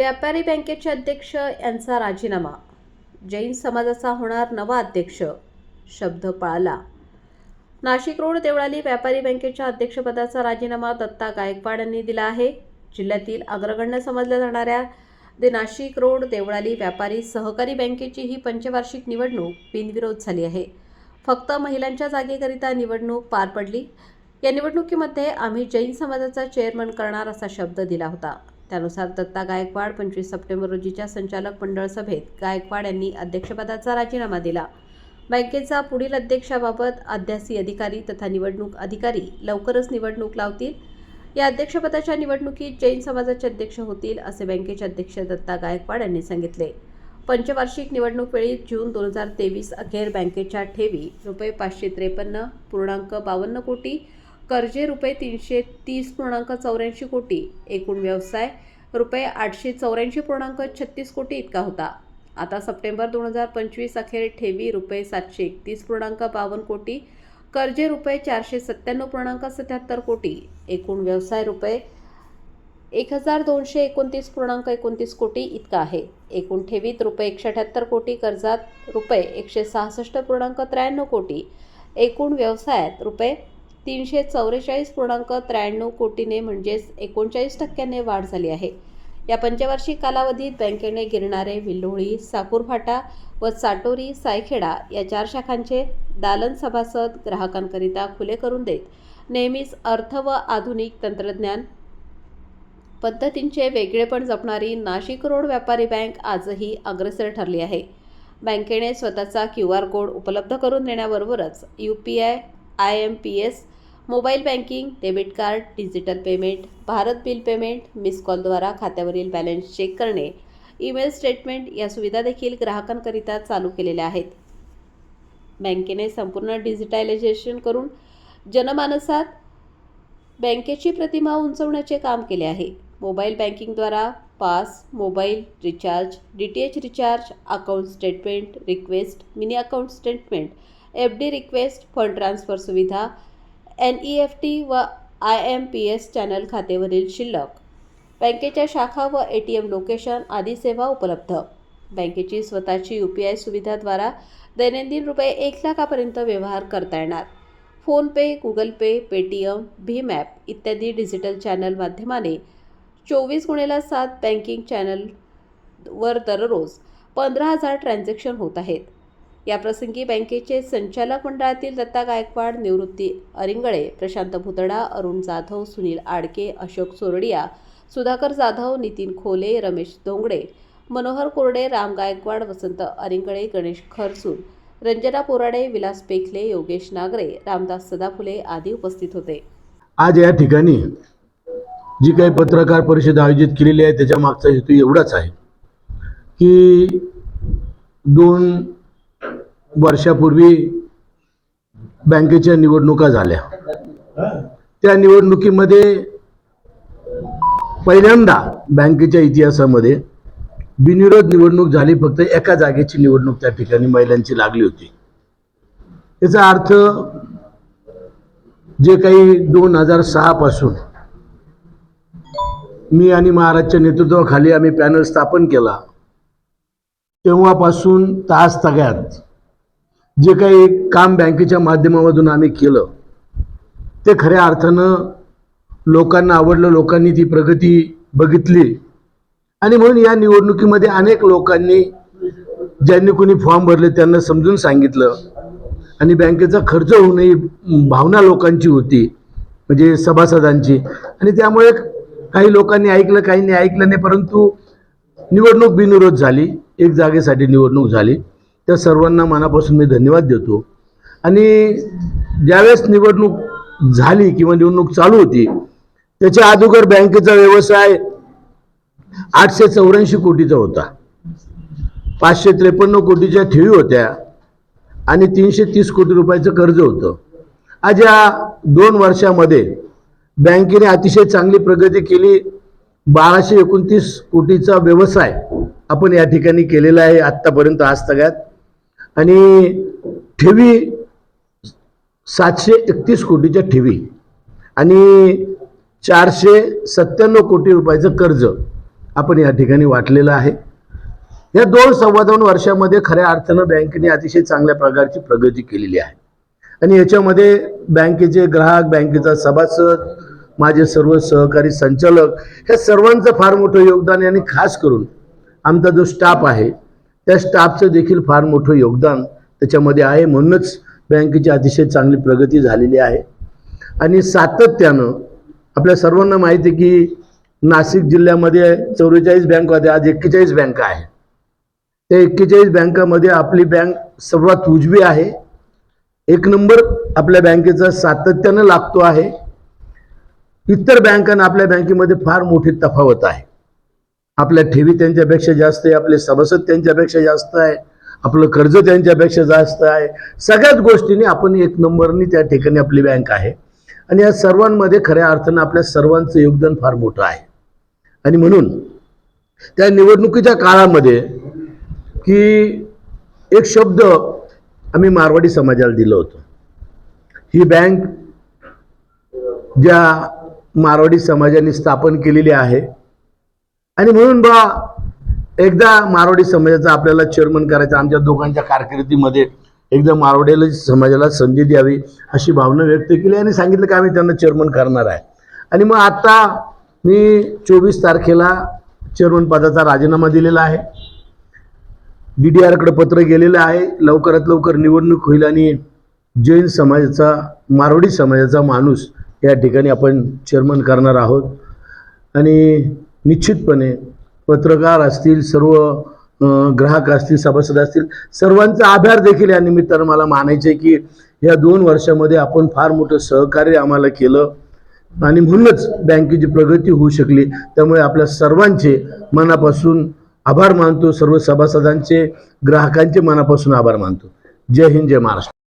व्यापारी बँकेचे अध्यक्ष यांचा राजीनामा. जैन समाजाचा होणार नवा अध्यक्ष शब्द पाळला. नाशिक रोड देवळाली व्यापारी बँकेच्या अध्यक्षपदाचा राजीनामा दत्ता गायकवाड यांनी दिला आहे. जिल्ह्यातील अग्रगण्य समजल्या जाणाऱ्या दे नाशिक रोड देवळाली व्यापारी सहकारी बँकेची ही पंचवार्षिक निवडणूक बिनविरोध झाली आहे. फक्त महिलांच्या जागेकरिता निवडणूक पार पडली. या निवडणुकीमध्ये आम्ही जैन समाजाचा चेअरमन करणार असा शब्द दिला होता. त्यानुसार दत्ता गायकवाड पंचवीस सप्टेंबर रोजीच्या संचालक मंडळ सभेत गायकवाड यांनी अध्यक्षपदाचा राजीनामा दिला. बँकेचा पुढील अध्यक्षाबाबत अध्यासी अधिकारी तथा निवडणूक अधिकारी लवकरच निवडणूक लावतील. या अध्यक्षपदाच्या निवडणुकीत जैन समाजाचे अध्यक्ष होतील असे बँकेचे अध्यक्ष दत्ता गायकवाड यांनी सांगितले. पंचवार्षिक निवडणूक वेळी जून दोन हजार तेवीस अखेर बँकेच्या ठेवी रुपये पाचशे त्रेपन्न पूर्णांक बावन्न कोटी कर्जे रुपये तीनशे तीस पूर्णांक चौऱ्याऐंशी कोटी. एकूण व्यवसाय रुपये आठशे चौऱ्याऐंशी पूर्णांक छत्तीस कोटी इतका होता. आता सप्टेंबर दोन हजार पंचवीस अखेर ठेवी रुपये सातशे एकतीस पूर्णांक बावन्न कोटी कर्जे रुपये चारशे सत्त्याण्णव पूर्णांक सत्याहत्तर कोटी. एकूण व्यवसाय रुपये एक हजार दोनशे एकोणतीस पूर्णांक एकोणतीस कोटी इतका आहे. एकूण ठेवीत रुपये एकशे अठ्याहत्तर कोटी कर्जात रुपये एकशे सहासष्ट पूर्णांक त्र्याण्णव कोटी. एकूण व्यवसायात रुपये तीनशे चौवेचाळीस पूर्णांक त्र्याण्णव कोटीने म्हणजेच एकोणचाळीस टक्क्याने वाढ झाली आहे. या पंचवार्षिक कालावधीत बँकेने गिरणारे विल्लोळी साकूरफाटा व साटोरी सायखेडा या चार शाखांचे दालन सभासद ग्राहकांकरिता खुले करून देत नेहमीच अर्थ व आधुनिक तंत्रज्ञान पद्धतींचे वेगळेपण जपणारी नाशिक रोड व्यापारी बँक आजही अग्रेसर ठरली आहे. बँकेने स्वतःचा क्यू आर कोड उपलब्ध करून देण्याबरोबरच U P I I M P S mobile banking debit card digital payment Bharat bill payment miss कॉलद्वारा खात्यावरील बॅलन्स चेक करणे ईमेल स्टेटमेंट या सुविधा देखील ग्राहकांकरिता चालू केलेल्या आहेत. बँकेने संपूर्ण डिजिटलायझेशन करून जनमानसात बँकेची प्रतिमा उंचवण्याचे काम केले आहे. Mobile बँकिंगद्वारा pass mobile recharge D T H recharge account statement request mini account statement F D request fund transfer सुविधा एन ई एफ टी व I M P S channel खातेवरील शिल्लक. बँकेच्या शाखा व ए टी एम लोकेशन आदी सेवा उपलब्ध. बँकेची स्वतःची यू पी आय सुविधाद्वारा दैनंदिन रुपये एक लाखापर्यंत व्यवहार करता येणार. फोनपे गुगल पे पेटीएम भीम ॲप इत्यादी डिजिटल चॅनल माध्यमाने चोवीस गुणेला सात बँकिंग चॅनलवर दररोज पंधरा हजार ट्रान्झॅक्शन होत आहेत. याप्रसंगी बँकेचे संचालक मंडळातील दत्ता गायकवाड निवृत्ती अरिंगळे प्रशांत भुतडा अरुण जाधव सुनील आडके अशोक सोरडिया सुधाकर जाधव नितीन खोले रमेश दोंगडे मनोहर कोरडे राम गायकवाड वसंत अरिंगळे गणेश खरसून रंजना पोराडे विलास पेखले योगेश नागरे रामदास सदाफुले आदी उपस्थित होते. आज या ठिकाणी जी काही पत्रकार परिषद आयोजित केलेली आहे त्याच्या मागचा हेतू एवढाच आहे की दोन वर्षापूर्वी बँकेच्या निवडणुका झाल्या. त्या निवडणुकीमध्ये पहिल्यांदा बँकेच्या इतिहासामध्ये बिनविरोध निवडणूक झाली फक्त एका जागेची निवडणूक त्या ठिकाणी महिलांची लागली होती. याचा अर्थ जे काही दोन हजार सहा पासून मी आणि महाराजच्या नेतृत्वाखाली आम्ही पॅनल स्थापन केला तेव्हापासून तास तग्यात जे काही काम बँकेच्या माध्यमामधून आम्ही केलं ते खऱ्या अर्थानं लोकांना आवडलं लोकांनी ती प्रगती बघितली. आणि म्हणून या निवडणुकीमध्ये अनेक लोकांनी ज्यांनी कोणी फॉर्म भरले त्यांना समजून सांगितलं. आणि बँकेचा खर्च होऊ नये भावना लोकांची होती म्हणजे सभासदांची. आणि त्यामुळे काही लोकांनी ऐकलं काहींनी ऐकलं नाही परंतु निवडणूक बिनविरोध झाली. एक जागेसाठी निवडणूक झाली. त्या सर्वांना मनापासून मी धन्यवाद देतो. आणि ज्यावेळेस निवडणूक झाली किंवा निवडणूक चालू होती त्याच्या अगोदर बँकेचा व्यवसाय आठशे चौऱ्याऐंशी कोटीचा होता. पाचशे त्रेपन्न कोटीच्या ठेवी होत्या आणि तीनशे तीस कोटी रुपयाचं कर्ज होतं. आज या दोन वर्षामध्ये बँकेने अतिशय चांगली प्रगती केली. बाराशे एकोणतीस कोटीचा व्यवसाय आपण या ठिकाणी केलेला आहे आत्तापर्यंत आज तगात आणि ठेवी सातशे एकतीस कोटीच्या ठेवी आणि चारशे सत्त्याण्णव कोटी रुपयाचं कर्ज आपण या ठिकाणी वाटलेलं आहे. या दोन सव्वा दोन वर्षामध्ये खऱ्या अर्थानं बँकेने अतिशय चांगल्या प्रकारची प्रगती केलेली आहे. आणि याच्यामध्ये बँकेचे ग्राहक बँकेचा सभासद माझे सर्व सहकारी संचालक ह्या सर्वांचं फार मोठं योगदान आहे आणि खास करून आमचा जो स्टाफ आहे त्या स्टाफचं देखील फार मोठं योगदान त्याच्यामध्ये आहे म्हणूनच बँकेची अतिशय चांगली प्रगती झालेली आहे. आणि सातत्यानं आपल्या सर्वांना माहिती आहे की नाशिक जिल्ह्यामध्ये चौवेचाळीस बँक होत्या आज एक्केचाळीस बँका आहे त्या एक्केचाळीस बँकामध्ये आपली बँक सर्वात उजवी आहे. एक नंबर आपल्या बँकेचा सातत्यानं लागतो आहे. इतर बँकांना आपल्या बँकेमध्ये फार मोठी तफावत आहे. आपल्या ठेवी त्यांच्यापेक्षा जास्त आहे आपले सभासद त्यांच्यापेक्षा जास्त आहे आपलं कर्ज त्यांच्यापेक्षा जास्त आहे. सगळ्याच गोष्टींनी आपण एक नंबरनी त्या ठिकाणी आपली बँक आहे. आणि या सर्वांमध्ये खऱ्या अर्थानं आपल्या सर्वांचं योगदान फार मोठं आहे. आणि म्हणून त्या निवडणुकीच्या काळामध्ये की एक शब्द आम्ही मारवाडी समाजाला दिलं होतं. ही बँक ज्या मारवाडी समाजाने स्थापन केलेली आहे आणि म्हणून बा एकदा मारवाडी समाजाचा आपल्याला चेअरमन करायचं आमच्या दोघांच्या कारकिर्दीमध्ये एकदा मारवाडीला समाजाला संधी द्यावी अशी भावना व्यक्त केली आणि सांगितलं की आम्ही त्यांना चेअरमन करणार आहे. आणि मग आत्ता मी चोवीस तारखेला चेअरमन पदाचा राजीनामा दिलेला आहे. डी डी आरकडे पत्र गेलेलं आहे. लवकरात लवकर निवडणूक होईल आणि जैन समाजाचा मारवाडी समाजाचा माणूस या ठिकाणी आपण चेअरमन करणार आहोत. आणि निश्चितपणे पत्रकार असतील सर्व ग्राहक असतील सभासद असतील सर्वांचा आभार देखील या निमित्तानं मला मानायचे आहे की या दोन वर्षामध्ये आपण फार मोठं सहकार्य आम्हाला केलं. आणि म्हणूनच बँकेची प्रगती होऊ शकली. त्यामुळे आपल्या सर्वांचे मनापासून आभार मानतो. सर्व सभासदांचे ग्राहकांचे मनापासून आभार मानतो. जय हिंद जय महाराष्ट्र.